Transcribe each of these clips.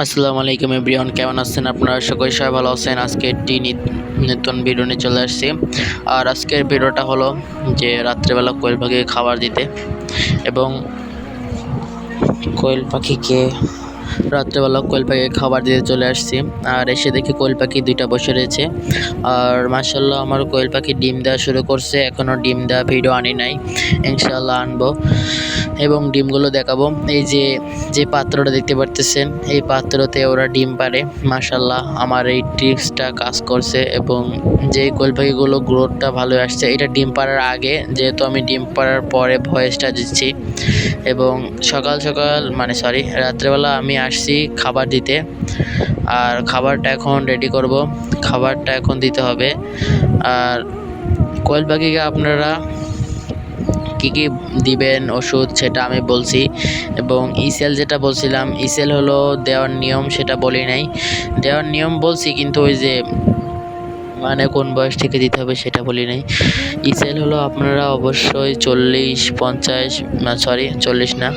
আসসালামু আলাইকুম এভরিওয়ান, কেমন আছেন আপনারা? সকলে সবাই ভালো আছেন। আজকে একটি নিত- নতুন ভিডিও নিয়ে চলে আসছি। আর আজকের ভিডিওটা হলো যে রাত্রেবেলা কোয়েল পাখিকে খাবার দিতে এবং কোয়েল পাখিকে রাত্রেবেলা কোয়েল পাখিকে খাবার দিতে চলে আসছি, আর এসে দেখি কোয়েল পাখি দুইটা বসে রয়েছে। আর মার্শাল্লাহ আমার কোয়েল পাখি ডিম দেওয়া শুরু করছে এখনও ডিম দেওয়া ভিডিও আনি নাই ইনশাল্লাহ আনব। এবং ডিমগুলো দেখাবো। এই যে যে পাত্রটা দেখতে পারতেছেন, এই পাত্রতে ওরা ডিম পারে মাশাল্লাহ আমার এই ট্রিক্সটা কাজ করছে এবং যে কোয়েল পাখিগুলো গ্রোথটা ভালো আসছে, এটা ডিম পাড়ার আগে, যেহেতু আমি ডিম পাড়ার পরে ভয়েসটা দিচ্ছি। এবং সকাল সকাল মানে সরি রাত্রেবেলা আমি আসছি খাবার দিতে। আর খাবারটা এখন রেডি করব। খাবারটা এখন দিতে হবে। আর কোয়েল পাখিকে আপনারা কী কী দিবেন ওষুধ সেটা আমি বলছি। এবং ইসেল যেটা বলছিলাম ইসেল হলো দেওয়ার নিয়ম, সেটা বলি নাই। দেওয়ার নিয়ম বলছি, কিন্তু ওই যে মানে কোন বয়স থেকে দিতে হবে সেটা বলি নাই। ইসেল হলো আপনারা অবশ্যই চল্লিশ, পঞ্চাশ সরি চল্লিশ না,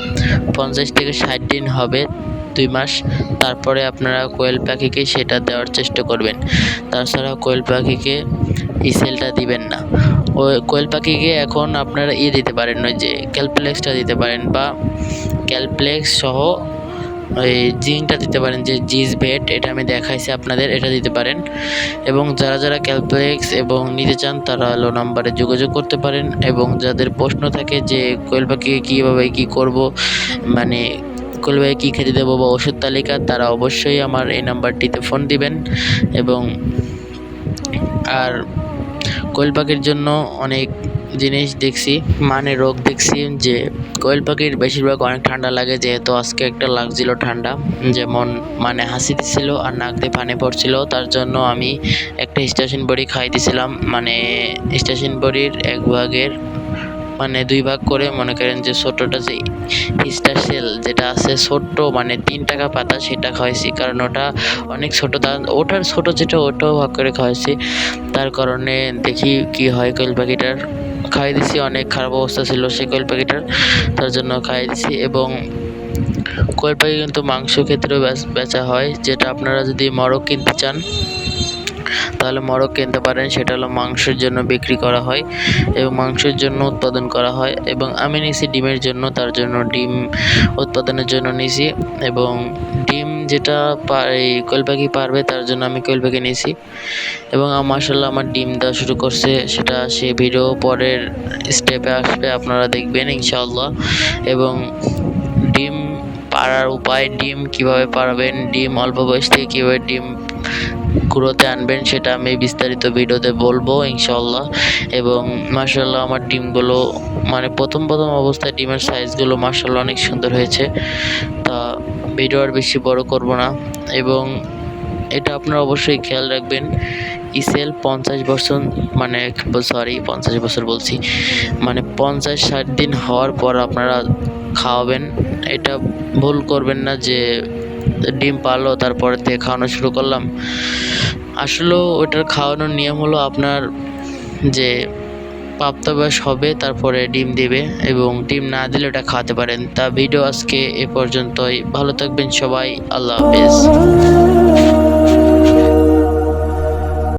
পঞ্চাশ থেকে ষাট দিন হবে। দুই মাস। তারপরে আপনারা কোয়েল পাখিকে সেটা দেওয়ার চেষ্টা করবেন। তাছাড়া কোয়েল পাখিকে ইসেলটা দিবেন না। ওই কোয়েল পাখিকে এখন আপনারা ইয়ে দিতে পারেন, ওই যে ক্যালপ্লেক্সটা দিতে পারেন বা ক্যালপ্লেক্স সহ ওই জিঙ্কটা দিতে পারেন, যে জিজ ভেট, এটা আমি দেখাইছি আপনাদের, এটা দিতে পারেন। এবং যারা যারা ক্যালপ্লেক্স এবং নিতে চান, তারা হলো নাম্বারে যোগাযোগ করতে পারেন। এবং যাদের প্রশ্ন থাকে যে কোয়েল পাখিকে কীভাবে কী করব মানে কোয়েল পাখি কী খেতে দেবো বা ওষুধ তালিকা, তারা অবশ্যই আমার এই নাম্বারটিতে ফোন দিবেন। এবং আর কোয়েল পাখির জন্য অনেক জিনিস দেখছি মানে রোগ দেখছি যে কোয়েল পাখির বেশিরভাগ অনেক ঠান্ডা লাগে, যেহেতু আজকে একটা লাগছিল ঠান্ডা, যেমন মানে হাসি দিছিল আর নাক দিয়ে পানি পড়ছিল, তার জন্য আমি একটা স্টেশন বড়ি খাই দিছিলাম মানে স্টেশন বড়ির এক ভাগের মানে দুই ভাগ করে মনে করেন যে ছোটোটা যে হিস্টার সেল যেটা আছে, ছোট্ট মানে তিন টাকা পাতা সেটা খাওয়াইছি। কারণ ওটা অনেক ছোটো তার ওটার ছোটো যেটা, ওটাও ভাগ করে খাওয়াইছি। তার কারণে দেখি কি হয় কোয়েল পাখিটার। খাইয়ে দিছি, অনেক খারাপ অবস্থা ছিল সেই কোয়েল পাখিটার। তার জন্য খাইয়ে দিছি এবং কোয়েল পাখি কিন্তু মাংস ক্ষেত্রেও বেচা হয়। যেটা আপনারা যদি মরক কিনতে চান তাহলে মরক কিনতে পারেন? সেটা হলো মাংসের জন্য বিক্রি করা হয় এবং মাংসের জন্য উৎপাদন করা হয় এবং আমি নিয়েছি ডিমের জন্য, তার জন্য ডিম উৎপাদনের জন্য নিয়েছি এবং ডিম যেটা এই কোয়েল পাখি পারবে তার জন্য আমি কোয়েল পাখি নিয়েছি এবং মাসাল্লাহ আমার ডিম দেওয়া শুরু করছে, সেটা সে ভিডিও পরের স্টেপে আসবে, আপনারা দেখবেন ইনশাআল্লাহ এবং ডিম পাড়ার উপায়, ডিম কীভাবে পারবেন ডিম অল্প বয়স থেকে কীভাবে ডিম গ্রোথে আনবেন, সেটা আমি বিস্তারিত ভিডিওতে বলব ইনশাল্লাহ এবং মার্শাল্লাহ আমার ডিমগুলো মানে প্রথম প্রথম অবস্থায় ডিমের সাইজগুলো মার্শাল্লাহ অনেক সুন্দর হয়েছে। তা ভিডিও আর বেশি বড় করব না। এবং এটা আপনারা অবশ্যই খেয়াল রাখবেন, ইসেল পঞ্চাশ বছর মানে সরি পঞ্চাশ বছর বলছি। মানে পঞ্চাশ ষাট দিন হওয়ার পর আপনারা খাওয়াবেন। এটা ভুল করবেন না যে ডিম পারল, তারপরে দিয়ে খাওয়ানো শুরু করলাম। আসলে ওটার খাওয়ানোর নিয়ম হলো আপনার যে প্রাপ্তবয়স হবে, তারপরে ডিম দিবে এবং ডিম না দিলে ওটা খাওয়াতে পারেন। তা ভিডিও আজকে এ পর্যন্তই। ভালো থাকবেন সবাই। আল্লাহ হাফেজ।